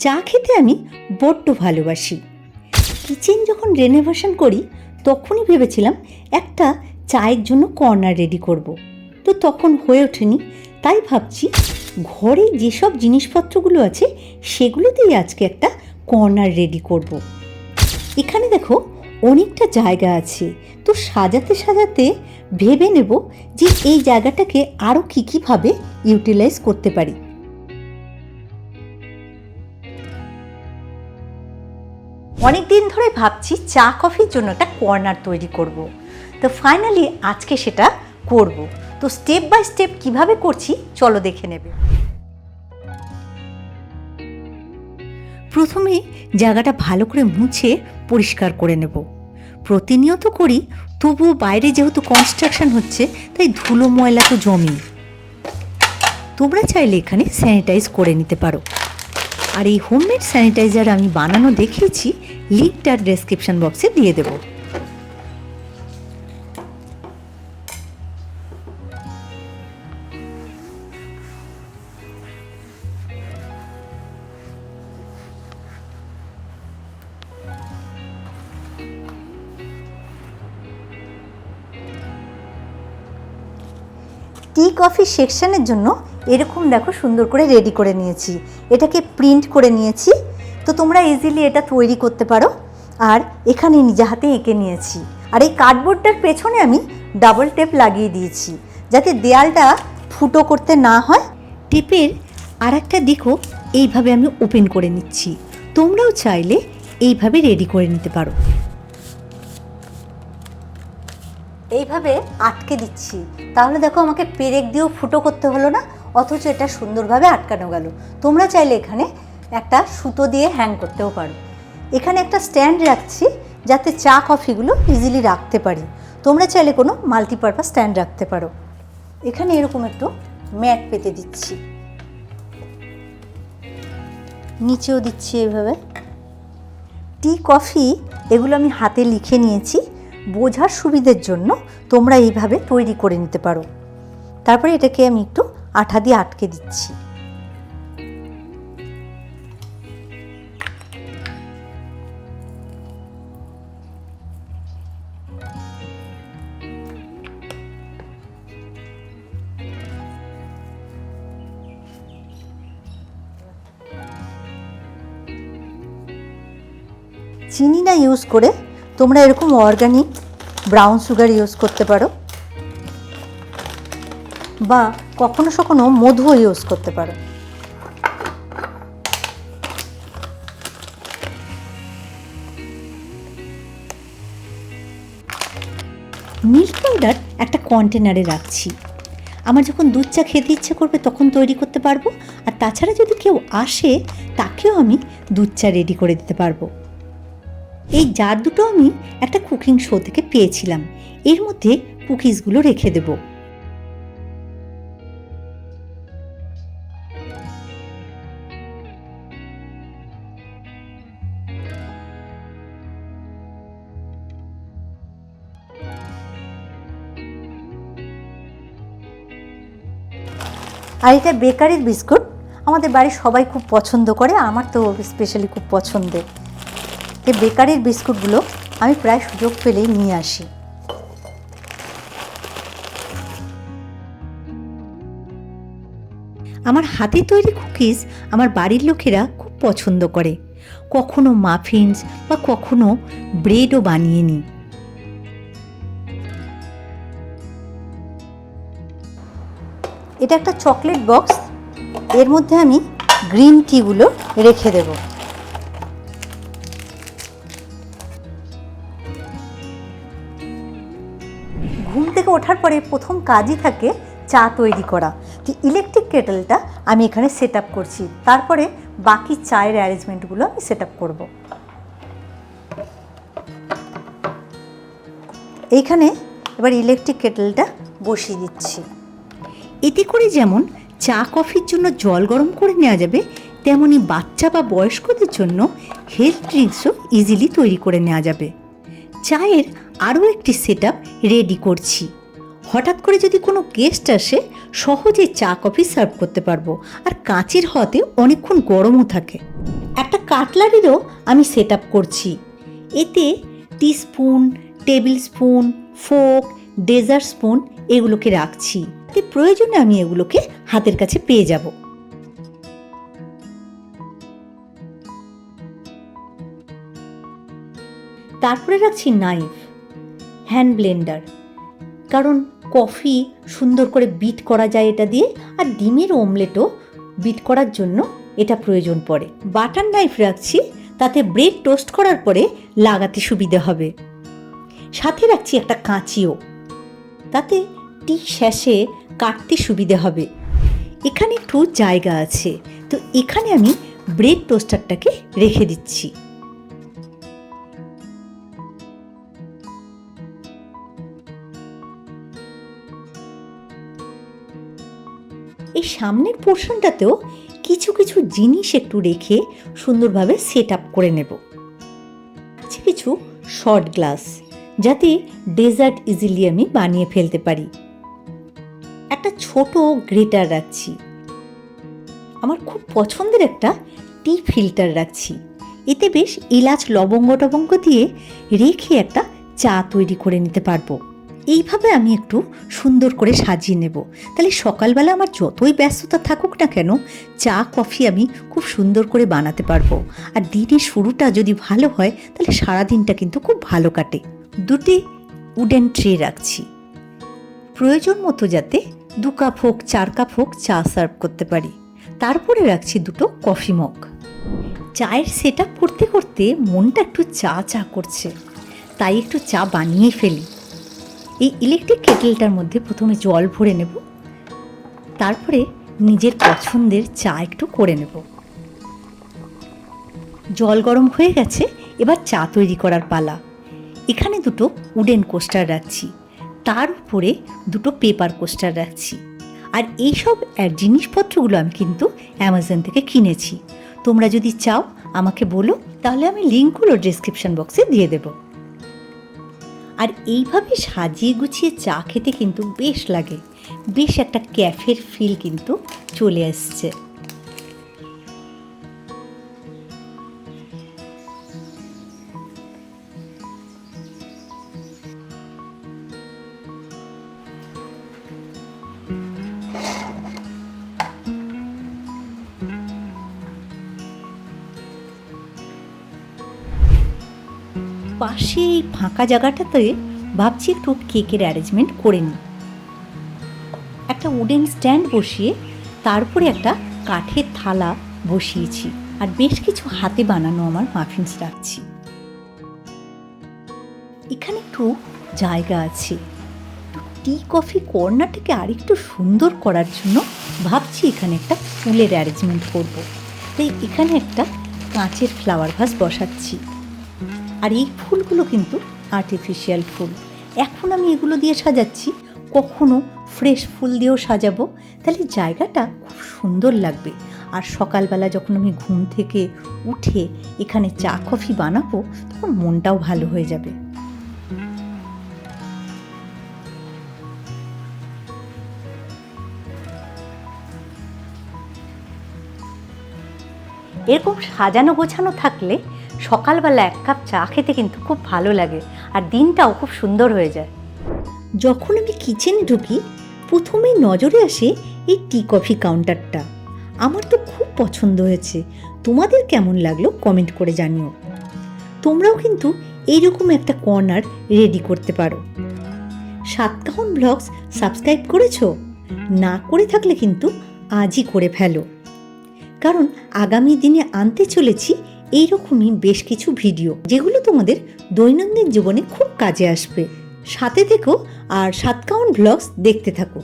চা খেতে আমি বড্ড ভালোবাসি কিচেন যখন রেনোভেশন করি, তখনই ভেবেছিলাম একটা চায়ের জন্য কর্নার রেডি করব। তো তখন হয়ে ওঠেনি তাই ভাবছি ঘরে যেসব জিনিসপত্রগুলো আছে, সেগুলোতেই আজকে একটা কর্নার রেডি করব। এখানে দেখো অনেকটা জায়গা আছে তো সাজাতে সাজাতে ভেবে নেব যে এই জায়গাটাকে আরও কী কীভাবে ইউটিলাইজ করতে পারি অনেক দিন ধরে ভাবছি চা কফির জন্য একটা কর্নার তৈরি করব। তো ফাইনালি আজকে সেটা করব। তো স্টেপ বাই স্টেপ কীভাবে করছি, চলো দেখে নেবে প্রথমে জায়গাটা ভালো করে মুছে পরিষ্কার করে নেব প্রতিনিয়ত করি, তবুও বাইরে যেহেতু কনস্ট্রাকশন হচ্ছে, তাই ধুলো ময়লা তো জমি তোমরা চাইলে এখানে স্যানিটাইজ করে নিতে পারো আর এই হোমমেড স্যানিটাইজার আমি বানানো দেখিয়েছি, লিঙ্কটা ডেসক্রিপশন বক্সে দিয়ে দেবো। টি কফি সেকশনের জন্য এরকম দেখো সুন্দর করে রেডি করে নিয়েছি। এটাকে প্রিন্ট করে নিয়েছি। তো তোমরা ইজিলি এটা তৈরি করতে পারো। আর এখানে নিজে হাতে এঁকে নিয়েছি। আর এই কার্ডবোর্ডটার পেছনে আমি ডাবল টেপ লাগিয়ে দিয়েছি। যাতে দেয়ালটা ফুটো করতে না হয়। টেপের আর একটা দিকও এইভাবে আমি ওপেন করে নিচ্ছি। তোমরাও চাইলে এইভাবে রেডি করে নিতে পারো। এইভাবে আটকে দিচ্ছি। তাহলে দেখো আমাকে পেরেক দিয়েও ফুটো করতে হলো না। অথচ এটা সুন্দরভাবে আটকানো গেল। তোমরা চাইলে এখানে একটা সুতো দিয়ে হ্যাং করতেও পারো। এখানে একটা স্ট্যান্ড রাখছি যাতে চা কফিগুলো ইজিলি রাখতে পারি। তোমরা চাইলে কোনো মাল্টিপারপাস স্ট্যান্ড রাখতে পারো। এখানে এরকম একটু ম্যাট পেতে দিচ্ছি। নিচেও দিচ্ছি এইভাবে টি কফি এগুলো আমি হাতে লিখে নিয়েছি। বোঝার সুবিধের জন্য তোমরা এইভাবে তৈরি করে নিতে পারো। তারপরে এটাকে আমি একটু আঠা দিয়ে আটকে দিচ্ছি। চিনি না ইউজ করে তোমরা এরকম অর্গানিক ব্রাউন সুগার ইউজ করতে পারো। বা কখনো সখনো মধুও ইউজ করতে পারো। মিল্ক পাউডার একটা কন্টেনারে রাখছি। আমার যখন দুধ চা খেতে ইচ্ছে করবে তখন তৈরি করতে পারব, আর তাছাড়া যদি কেউ আসে, তাকেও আমি দুধ চা রেডি করে দিতে পারব। এই জার দুটো আমি একটা কুকিং শো থেকে পেয়েছিলাম। এর মধ্যে কুকিজগুলো রেখে দেব। আর এটা বেকারির বিস্কুট। আমাদের বাড়ির সবাই খুব পছন্দ করে আমার তো স্পেশালি খুব পছন্দের যে বেকারির বিস্কুটগুলো আমি প্রায় সুযোগ পেলেই নিয়ে আসি। আমার হাতে তৈরি কুকিজ আমার বাড়ির লোকেরা খুব পছন্দ করে। কখনো মাফিনস বা কখনো ব্রেডও বানিয়ে নিই। এটা একটা চকলেট বক্স। এর মধ্যে আমি গ্রিন টিগুলো রেখে দেবো। ঘুম থেকে ওঠার পরে প্রথম কাজই থাকে চা তৈরি করা। তো ইলেকট্রিক কেটেলটা আমি এখানে সেট করছি। তারপরে বাকি চায়ের অ্যারেঞ্জমেন্টগুলো আমি সেট আপ করব। এইখানে এবার ইলেকট্রিক কেটেলটা বসিয়ে দিচ্ছি। এতে করে যেমন চা কফির জন্য জল গরম করে নেওয়া যাবে, তেমনি বাচ্চা বা বয়স্কদের জন্য হেলথ ড্রিঙ্কসও ইজিলি তৈরি করে নেওয়া যাবে। চায়ের আরও একটি সেট রেডি করছি। হঠাৎ করে যদি কোনো গেস্ট আসে, সহজে চা কফি সার্ভ করতে পারব আর কাঁচের হতে অনেকক্ষণ গরমও থাকে। একটা কাটলারিরও আমি সেট করছি। এতে teaspoon tablespoon fork dessert spoon এগুলোকে রাখছি। এতে প্রয়োজনে আমি এগুলোকে হাতের কাছে পেয়ে যাব। তারপরে রাখছি নাইফ হ্যান্ড ব্লেন্ডার কারণ কফি সুন্দর করে বিট করা যায় এটা দিয়ে, আর ডিমের অমলেটও বিট করার জন্য এটা প্রয়োজন পড়ে। বাটার নাইফ রাখছি, তাতে ব্রেড টোস্ট করার পরে লাগাতে সুবিধে হবে। সাথে রাখছি একটা কাঁচিও, তাতে টি শ্যাসে কাটতে সুবিধে হবে। এখানে একটু জায়গা আছে, তো এখানে আমি ব্রেড টোস্টারটাকে রেখে দিচ্ছি। এই সামনের পোর্শনটাতেও কিছু কিছু জিনিস একটু রেখে সুন্দরভাবে সেট আপ করে নেব। আছে কিছু শর্ট গ্লাস, যাতে ডেজার্ট ইজিলি আমি বানিয়ে ফেলতে পারি। একটা ছোট গ্রেটার রাখছি। আমার খুব পছন্দের একটা টি ফিল্টার রাখছি। এতে বেশ এলাচ, লবঙ্গ টবঙ্গ দিয়ে রেখে একটা চা তৈরি করে নিতে পারব। এইভাবে আমি একটু সুন্দর করে সাজিয়ে নেব। তাহলে সকালবেলা আমার যতই ব্যস্ততা থাকুক না কেন, চা, কফি আমি খুব সুন্দর করে বানাতে পারব। আর দিনের শুরুটা যদি ভালো হয়, তাহলে সারা দিনটা কিন্তু খুব ভালো কাটে। দুটি উডেন ট্রে রাখছি। প্রয়োজন মতো যাতে দু কাপ হোক, চার কাপ হোক চা সার্ভ করতে পারি। তারপরে রাখছি দুটো কফি মগ। চায়ের সেট করতে করতে মনটা একটু চা চা করছে, তাই একটু চা বানিয়ে ফেলি। এই ইলেকট্রিক কেটেলটার মধ্যে প্রথমে জল ভরে নেব, তারপরে নিজের পছন্দের চা একটু করে নেব। জল গরম হয়ে গেছে, এবার চা তৈরি করার পালা। এখানে দুটো উডেন কোস্টার রাখছি। তার উপরে দুটো পেপার কোস্টার রাখছি। আর এইসব জিনিসপত্রগুলো আমি কিন্তু অ্যামাজন থেকে কিনেছি। তোমরা যদি চাও আমাকে বলো, তাহলে আমি লিঙ্কগুলো ডিসক্রিপশন বক্সে দিয়ে দেবো। আর এইভাবে সাজিয়ে গুছিয়ে চা খেতে কিন্তু বেশ লাগে। বেশ একটা ক্যাফের ফিল কিন্তু চলে আসছে। পাশে এই ফাঁকা জায়গাটাতে ভাবছি একটু কেকের অ্যারেঞ্জমেন্ট করে নিই। একটা উডেন স্ট্যান্ড বসিয়ে তারপরে একটা কাঠের থালা বসিয়েছি আর বেশ কিছু হাতে বানানো আমার মাফিনস রাখছি। এখানে একটু জায়গা আছে। টি কফি কর্নারটাকে আরেকটু সুন্দর করার জন্য ভাবছি এখানে একটা ফুলের অ্যারেঞ্জমেন্ট করব। তাই এখানে একটা কাঁচের ফ্লাওয়ার ভাস বসাচ্ছি। আর এই ফুলগুলো কিন্তু আর্টিফিশিয়াল ফুল। এখন আমি এগুলো দিয়ে সাজাচ্ছি। কখনো ফ্রেশ ফুল দিয়েও সাজাবো। তাহলে জায়গাটা খুব সুন্দর লাগবে। আর সকালবেলা যখন আমি ঘুম থেকে উঠে এখানে চা, কফি বানাবো, তখন মনটাও ভালো হয়ে যাবে। এরকম সাজানো গোছানো থাকলে সকালবেলা এক কাপ চা খেতে কিন্তু খুব ভালো লাগে আর দিনটাও খুব সুন্দর হয়ে যায়। যখন আমি কিচেনে ঢুকি, প্রথমেই নজরে আসে এই টি কফি কাউন্টারটা। আমার তো খুব পছন্দ হয়েছে। তোমাদের কেমন লাগল কমেন্ট করে জানিও। তোমরাও কিন্তু এইরকম একটা কর্নার রেডি করতে পারো। সাতকাহন ব্লগস সাবস্ক্রাইব করেছ? না করে থাকলে কিন্তু আজই করে ফেলো। কারণ আগামী দিনে আনতে চলেছি এইরকমই বেশ কিছু ভিডিও যেগুলো তোমাদের দৈনন্দিন জীবনে খুব কাজে আসবে। সাথে থেকো আর সাতকাউন ব্লগস দেখতে থাকো।